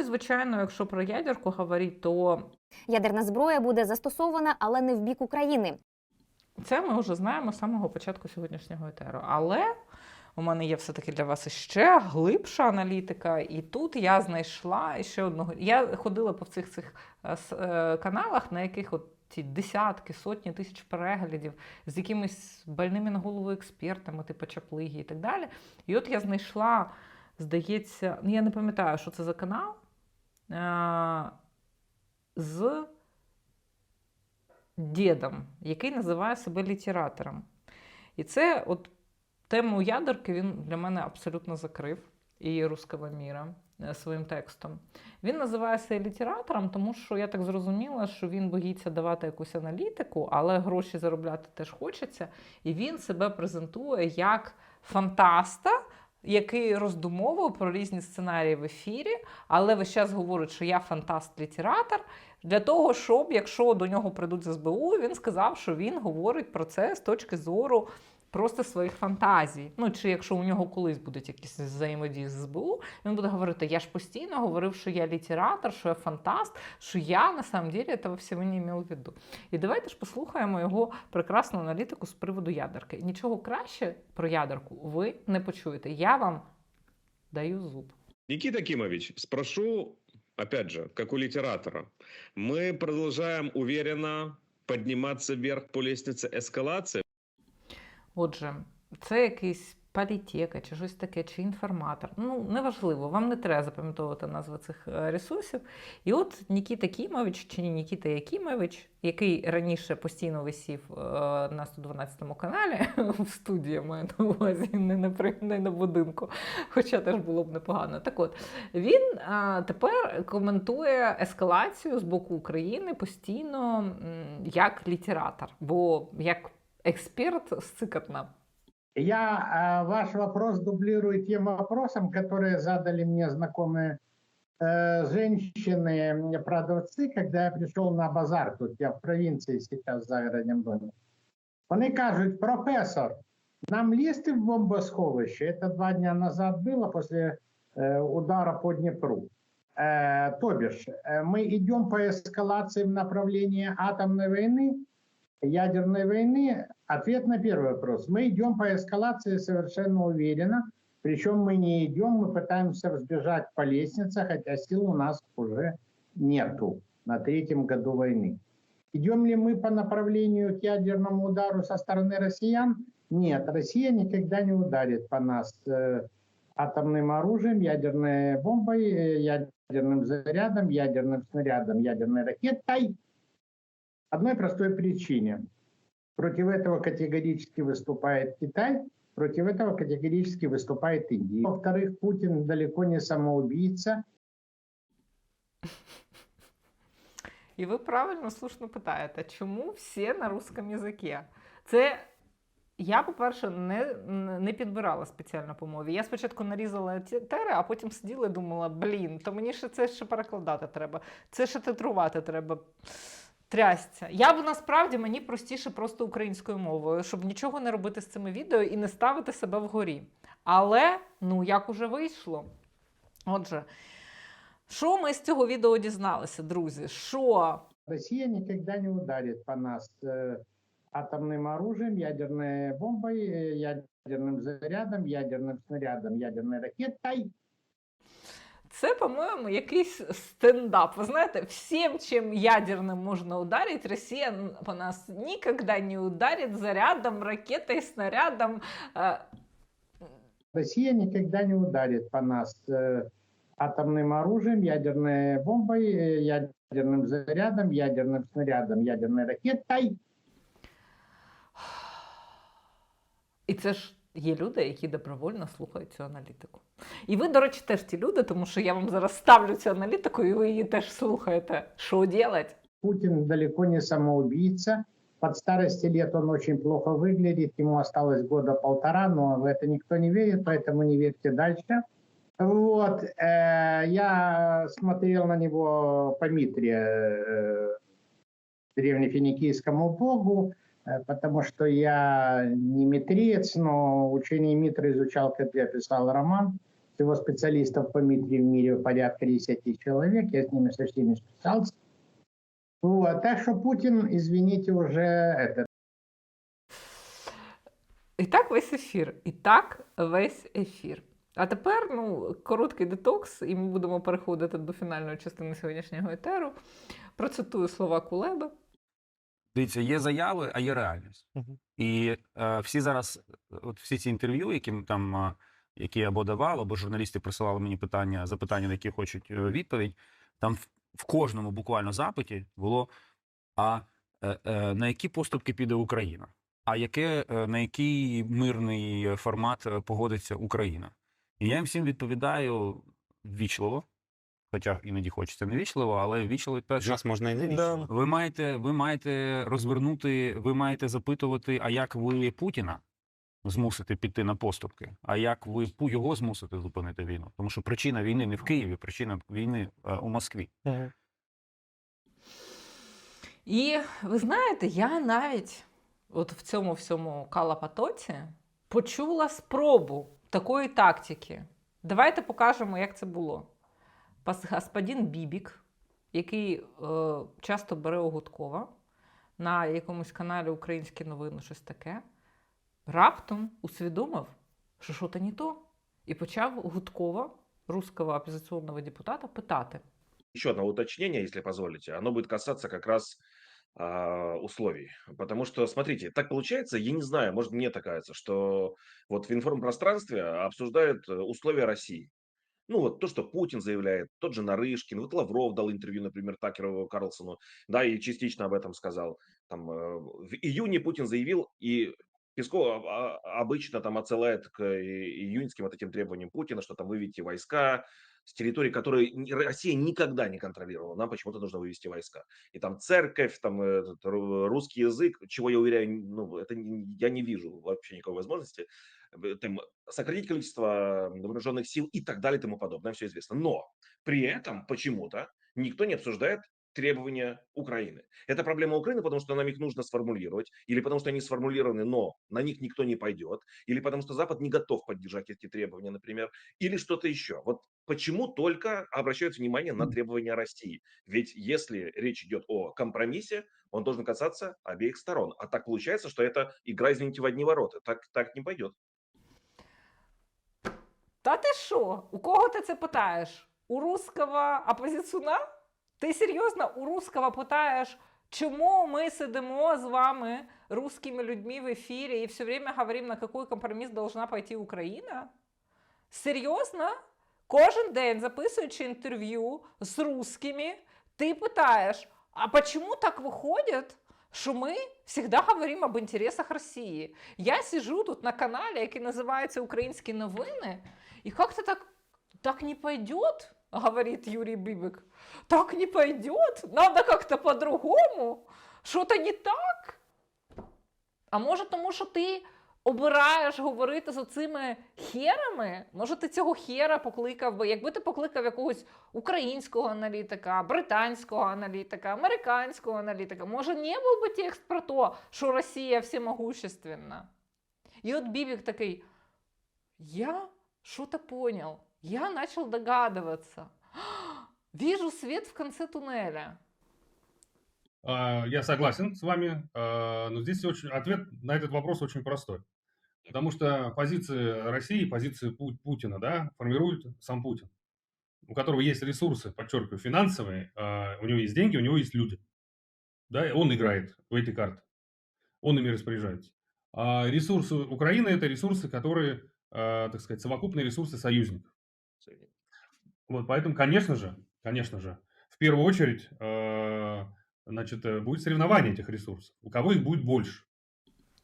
і звичайно, якщо про ядерку говорити, то Ядерна зброя буде застосована, але не в бік України. Це ми вже знаємо з самого початку сьогоднішнього етеру. Але у мене є все-таки для вас ще глибша аналітика, і тут я знайшла ще одного. Я ходила по цих цих е, е, каналах, на яких от ці десятки, сотні тисяч переглядів з якимись больними на голову експертами, типу Чаплиги і так далі. І от я знайшла, здається, я не пам'ятаю, що це за канал. Е, З дідом, який називає себе літератором. І це от тему ядерки він для мене абсолютно закрив і руского міра е, своїм текстом. Він називає себе літератором, тому що я так зрозуміла, що він боїться давати якусь аналітику, але гроші заробляти теж хочеться. І він себе презентує як фантаста, який роздумовував про різні сценарії в ефірі, але весь час говорить, що я фантаст-літератор, для того, щоб, якщо до нього прийдуть з СБУ, він сказав, що він говорить про це з точки зору просто своїх фантазій. Ну, чи якщо у нього колись будуть якісь взаємодії з СБУ, він буде говорити: я ж постійно говорив, що я літератор, що я фантаст, що я на самом деле этого всього не мав в виду. І давайте ж послухаємо його прекрасну аналітику з приводу ядерки. Нічого краще про ядерку ви не почуєте. Я вам даю зуб. Никита Кимович, спрошу, опять же, как у литератора. Мы продолжаем уверенно подниматься вверх по лестнице эскалации. Отже, це якийсь політека, чи щось таке, чи інформатор. Ну, неважливо, вам не треба запам'ятовувати назви цих е, ресурсів. І от Нікіта Кімович, чи Нікіта Якимович, який раніше постійно висів е, на 112 каналі в студії, маю на увазі, не на, не на будинку, хоча теж було б непогано. Так от, він е, тепер коментує ескалацію з боку України постійно як літератор, бо як експерт з цикатна. Я э, ваш вопрос дублирую тем вопросом, которые задали мне знакомые э, женщины, продавцы, когда я пришел на базар. Тут я в провинции сейчас в загороднем доме. Вони кажуть, професор, нам лізти в бомбосховище. Это два дня назад было после э, удара по Днепру. Э, то бишь, э, мы идем по эскалации в направлении атомной войны, ядерной войны, ответ на первый вопрос. Мы идем по эскалации совершенно уверенно, причем мы не идем, мы пытаемся взбежать по лестнице, хотя сил у нас уже нету на третьем году войны. Идем ли мы по направлению к ядерному удару со стороны россиян? Нет, Россия никогда не ударит по нас э, атомным оружием, ядерной бомбой, э, ядерным зарядом, ядерным снарядом, ядерной ракетой. Одной простой причине. Против этого категорически выступает Китай, против этого категорически выступает Индия. Во-вторых, Путин далеко не самоубийца. І ви правильно слушно питаєте, чому всі на русском язикі? Це я, по-перше, не, не підбирала спеціально по мові. Я спочатку нарізала ті- тери, а потім сиділа і думала: блін, то мені ще це ще перекладати треба, це ще титрувати треба. Трясця. Я б насправді мені простіше просто українською мовою, щоб нічого не робити з цими відео і не ставити себе вгорі. Але ну як уже вийшло. Отже, що ми з цього відео дізналися, друзі? Що Россия никогда не ударит по нас э, атомным оружием, ядерной бомбой, э, ядерным зарядом, ядерным снарядом, ядерной ракетой. Це, по-моєму, якийсь стендап. Ви знаєте, всім, чим ядерним можна ударити, Росія н- по нас ніколи не ударить зарядом, ракетой, снарядом. Е, Россия никогда не ударит по нас э, атомным оружием, ядерной бомбой, э, ядерным зарядом, ядерным снарядом, ядерной ракетой. І це ж є люди, які добровольно слухають цю аналітику. І ви, до речі, теж ті люди, тому що я вам зараз ставлю цю аналітику, і ви її теж слухаєте. Що делать? Путин далеко не самоубийца. Под старости лет он очень плохо выглядит, ему осталось года полтора, но в это никто не верит, поэтому не верьте дальше. Вот, э, я смотрел на него по Митре, э, древнефиникийскому богу, э, потому что я не митриец, но учение Митры изучал, когда я писал роман всего специалистов по МИТРе в мире порядка 10 человек, я с ними со всеми списался. Вот, так что Путин, извините, уже это, І так весь ефір. І так весь ефір. А тепер ну, короткий детокс, і ми будемо переходити до фінальної частини сьогоднішнього етеру. Процитую слова Кулеби. Дивіться, є заяви, а є реальність. Мгм. І е, всі зараз, е, от всі ці інтерв'ю, які там, е, які я або давав, або журналісти присилали мені питання, запитання, на які хочуть е, відповідь. Там в, в кожному буквально запиті було: а е, е, на які поступки піде Україна? А яке, е, на який мирний формат е, погодиться Україна? І я їм всім відповідаю ввічливо, хоча іноді хочеться не ввічливо, але ввічливо відповідаю, що Нас можна і не Да. ви маєте, ви маєте розвернути, ви маєте запитувати, а як ви Путіна змусите піти на поступки, а як ви його змусите зупинити війну? Тому що причина війни не в Києві, причина війни е, у Москві. І ви знаєте, я навіть от в цьому всьому калапатоці почула спробу такої тактики. Давайте покажемо, як це було. Господин Бібік, який е, часто бере у Гудкова на якомусь каналі Українські новини, щось таке, раптом усвідомив, що що то не то, і почав Гудкова, русского опозиційного депутата, питати. еще одно уточнение, если позволите. Оно будет касаться как условий. Потому что, смотрите, так получается, я не знаю, может, мне так кажется, что вот в информпространстве обсуждают э, условия России. Ну, вот то, что Путин заявляет, тот же Нарышкин, вот Лавров дал интервью, например, Такеру Карлсону, да, и частично об этом сказал. Там, э, в июне Путин заявил, и Песков а, а, обычно там отсылает к июньским вот этим требованиям Путина, что там выведите войска с территории, которые Россия никогда не контролировала. Нам почему-то нужно вывести войска. И там церковь, там этот, ру- русский язык, чего я уверяю, ну, это я не вижу вообще никакой возможности. Э, Там, сократить количество вооруженных сил и так далее и тому подобное, все известно. Но при этом почему-то никто не обсуждает требования Украины. Это проблема Украины, потому что нам их нужно сформулировать, или потому что они сформулированы, но на них никто не пойдет, или потому что Запад не готов поддержать эти требования, например, или что-то еще. Вот почему только обращают внимание на требования России? Ведь если речь идет о компромиссе, он должен касаться обеих сторон. А так получается, что это игра, извините, в одни ворота. Так, так не пойдет. Та ти що? У кого ти це питаєш? У русского опозиціона? Ти серйозно у русского питаєш, чому ми сидимо з вами, русскими людьми в ефірі, і все время говоримо, на який компроміс должна пойти Україна? Серйозно? Кожен день, записуючи інтерв'ю з русскими, ти питаєш, а почему так виходить, що ми завжди говоримо об інтересах Росії? Я сижу тут на каналі, який називається Українські новини, и как-то так, так не пойдет, говорит Юрий Бибик. Так не пойдет, надо как-то по-другому. Что-то не так. А може, тому що ти обираєш говорити з оцими херами? Може, ти цього хера покликав би, якби ти покликав якогось українського аналітика, британського аналітика, американського аналітика, може, не був би текст про те, що Росія всемогущественна? І от Бібік такий: я что-то понял. Я начал догадываться. Вижу свет в конце туннеля. А, Я согласен с вами, а, но здесь очень, ответ на этот вопрос очень простой. Потому что позиции России, позиции Пу- Путина, да, формирует сам Путин, у которого есть ресурсы, подчеркиваю, финансовые, а, у него есть деньги, у него есть люди. Да, и он играет в эти карты, он ими распоряжается. А ресурсы Украины – это ресурсы, которые, так сказать, совокупные ресурсы союзников. Вот, поэтому, конечно же, конечно же, в первую очередь, э, значит, э, будет соревнование этих ресурсов. У кого их будет больше?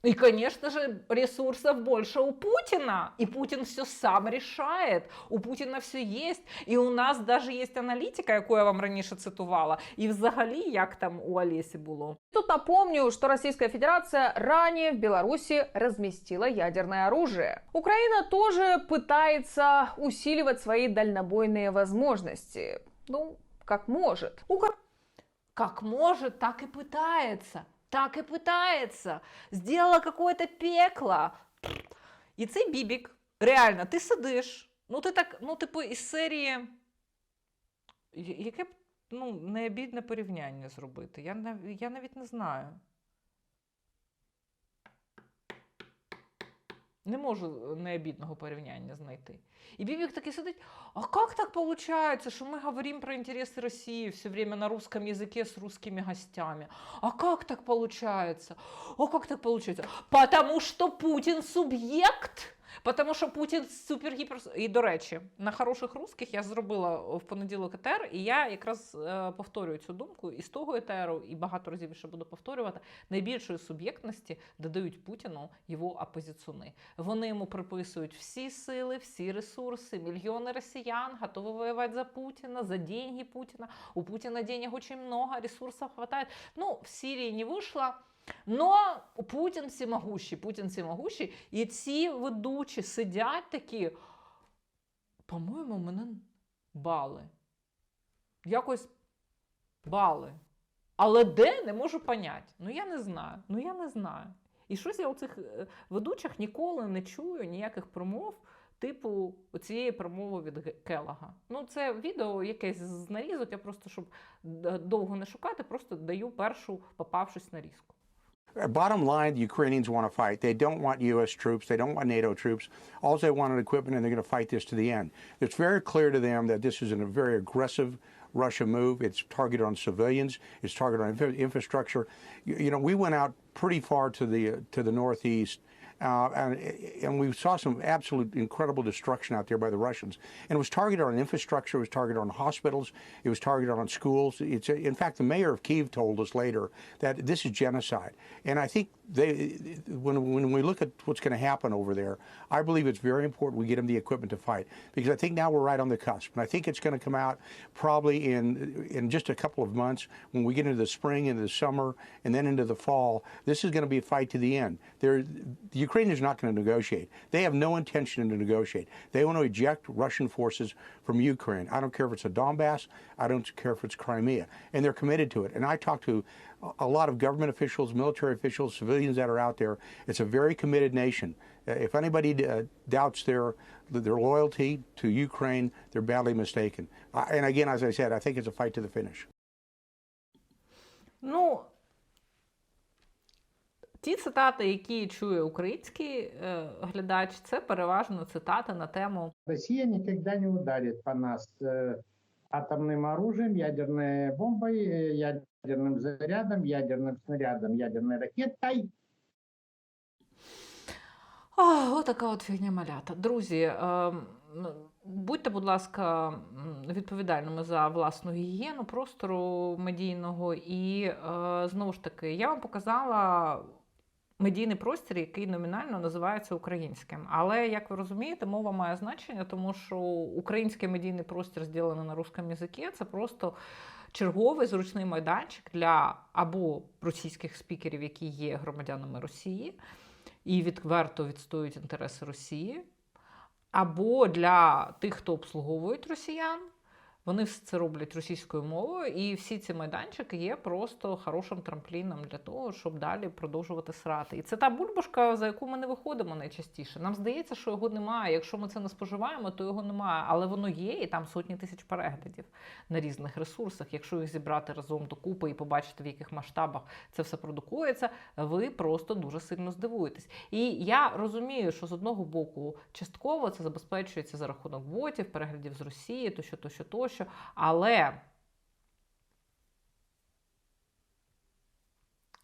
И, конечно же, ресурсов больше у Путина. И Путин все сам решает. У Путина все есть. І у нас даже є аналітика, яку я вам раніше цитувала. І взагалі, як там у Олесі було. Тут напомню, что Российская Федерация ранее в Беларуси разместила ядерное оружие. Украина тоже пытается усиливать свои дальнобойные возможности. Ну, как может. Укра- Как может, так и пытается. Так и пытается. Сделала какое-то пекло. І цей бібік, реально, ти сидиш Ну, ти так, ну, типу, із серії. Яке б ну, необідне порівняння зробити? Я, я навіть не знаю. Не можу е, необідного порівняння знайти. І Бібік такий сидить, а как так получается, что мы говорим про интересы России все время на русском языке с русскими гостями? А как так получается? О, как так получается? Потому что Путин суб'єкт. Потому що Путін супергіпер... І, до речі, на хороших русських я зробила в понеділок етер, і я якраз е, повторюю цю думку і з того етеру, і багато разів ще буду повторювати. Найбільшої суб'єктності додають Путіну його опозиціони. Вони йому приписують всі сили, всі ресурси, мільйони росіян готові воювати за Путіна, за деньги Путіна. У Путіна денег очень много, ресурсов хватает. Ну, в Сирии не вышло. Но Путін всемогущий, Путін всемогущий, і ці ведучі сидять такі, по-моєму, мене бали. Якось бали. Але де не можу поняти. Ну я не знаю. Ну я не знаю. І щось я у цих е, ведучих ніколи не чую ніяких промов, типу цієї промови від Келлага. Ну, це відео якесь з нарізок, я просто, щоб довго не шукати, просто даю першу попавшись нарізку. Uh, Bottom line, the Ukrainians want to fight. They don't want U.S. troops. They don't want NATO troops. All they want is equipment, and they're going to fight this to the end. It's very clear to them that this is a very aggressive Russia move. It's targeted on civilians. It's targeted on infrastructure. You, you know, we went out pretty far to the uh, to the northeast. Uh, and, and we saw some absolute incredible destruction out there by the Russians. And it was targeted on infrastructure, it was targeted on hospitals, it was targeted on schools. It's, in fact, the mayor of Kiev told us later that this is genocide. And I think they, when, when we look at what's going to happen over there, I believe it's very important we get them the equipment to fight. Because I think now we're right on the cusp. And I think it's going to come out probably in, in just a couple of months when we get into the spring, into the summer, and then into the fall. This is going to be a fight to the end. There, the Ukrainians are not going to negotiate. They have no intention to negotiate. They want to eject Russian forces from Ukraine. I don't care if it's a Donbass. I don't care if it's Crimea. And they're committed to it. And I talk to a- lot of government officials, military officials, civilians that are out there. It's a very committed nation. Uh, If anybody uh, doubts their their loyalty to Ukraine, they're badly mistaken. Uh, and again, as I said, I think it's a fight to the finish. Ну, ті цитати, які чує український е, глядач, це переважно цитати на тему Россия никогда не ударит по нас э, атомным оружием, ядерной бомбой, э, ядерным зарядом, ядерным снарядом, ядерной ракетой. А, отака от фігня малята. Друзі, е, м, будьте, будь ласка, м, відповідальними за власну гігієну простору медійного. І е, знову ж таки, я вам показала медійний простір, який номінально називається українським. Але, як ви розумієте, мова має значення, тому що український медійний простір, зроблений на русском язикі, це просто. Черговий зручний майданчик для або російських спікерів, які є громадянами Росії, і відверто відстоюють інтереси Росії, або для тих, хто обслуговують росіян. Вони все це роблять російською мовою, і всі ці майданчики є просто хорошим трампліном для того, щоб далі продовжувати срати. І це та бульбашка, за яку ми не виходимо найчастіше. Нам здається, що його немає. Якщо ми це не споживаємо, то його немає. Але воно є, і там сотні тисяч переглядів на різних ресурсах. Якщо їх зібрати разом докупи і побачити, в яких масштабах це все продукується, ви просто дуже сильно здивуєтесь. І я розумію, що з одного боку частково це забезпечується за рахунок ботів, переглядів з Росії, тощо, тощо, тощо. Але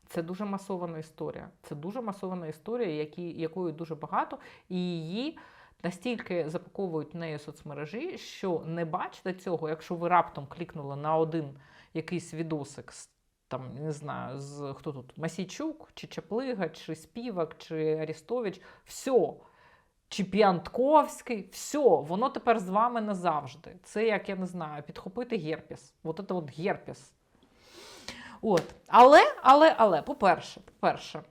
це дуже масована історія. Це дуже масована історія, які, якої дуже багато, і її настільки запаковують в неї соцмережі, що не бачите цього, якщо ви раптом клікнули на один якийсь відосик з там, не знаю, з хто тут Масійчук, чи Чаплига, чи Співак, чи Арістович, все. Чи Піантковський, все, воно тепер з вами назавжди. Це як я не знаю, підхопити герпіс. От це от герпіс. От. Але, але, але, по-перше, по-перше,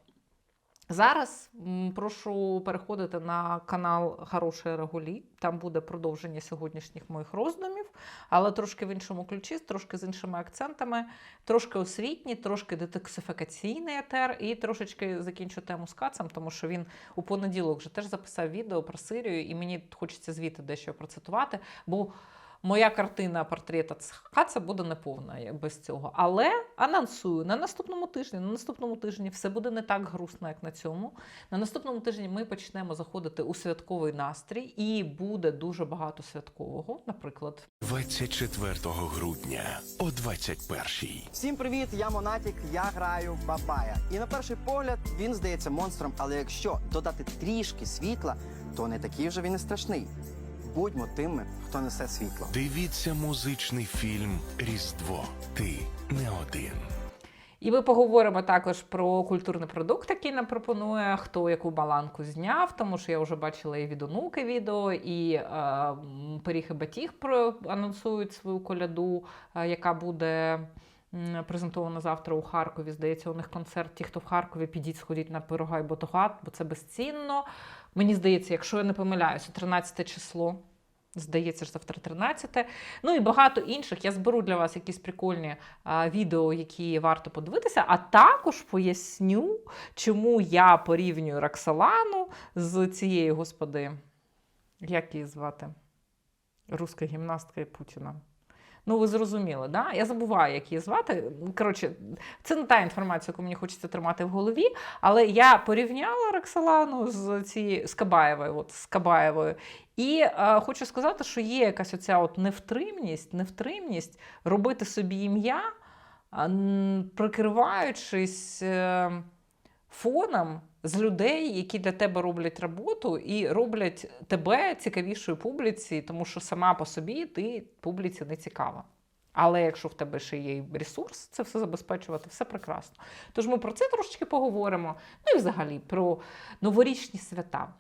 Зараз прошу переходити на канал Хороше Регулі. Там буде продовження сьогоднішніх моїх роздумів, але трошки в іншому ключі, трошки з іншими акцентами, трошки освітній, трошки детоксифікаційний етер, і трошечки закінчу тему з кацем, тому що він у понеділок вже теж записав відео про Сирію, і мені хочеться звідти дещо процитувати. Бо моя картина портрета Каца буде неповна без цього. Але анонсую на наступному тижні. На наступному тижні все буде не так грустно, як на цьому. На наступному тижні ми почнемо заходити у святковий настрій, і буде дуже багато святкового. Наприклад, 24 грудня о 21-й. Всім привіт, я Монатік, я граю Бабая. І на перший погляд він здається монстром, але якщо додати трішки світла, то не такий вже він і страшний. Будьмо тими, хто несе світло. Дивіться музичний фільм Різдво. Ти не один. І ми поговоримо також про культурний продукт, який нам пропонує, хто яку баланку зняв, тому що я вже бачила і від онуки відео, і е, пиріг і батіг про анонсують свою коляду, е, яка буде. Презентована завтра у Харкові. Здається, у них концерт. Ті, хто в Харкові, підіть, сходіть на пирога і ботогат, бо це безцінно. Мені здається, якщо я не помиляюся, 13 число. Здається, ж завтра 13. Ну і багато інших. Я зберу для вас якісь прикольні а, відео, які варто подивитися, а також поясню, чому я порівнюю Роксолану з цією, господи, як її звати? Руська гімнастка і Путіна. Ну, ви зрозуміли, да? Я забуваю, як її звати. Коротше, це не та інформація, яку мені хочеться тримати в голові. Але я порівняла Роксолану з цією з Кабаєвою, от, з Кабаєвою. І е, хочу сказати, що є якась оця от невтримність, невтримність робити собі ім'я, прикриваючись е, фоном з людей, які для тебе роблять роботу і роблять тебе цікавішою публіці, тому що сама по собі ти публіці не цікава. Але якщо в тебе ще є ресурс, це все забезпечувати, все прекрасно. Тож ми про це трошечки поговоримо. Ну і взагалі про новорічні свята.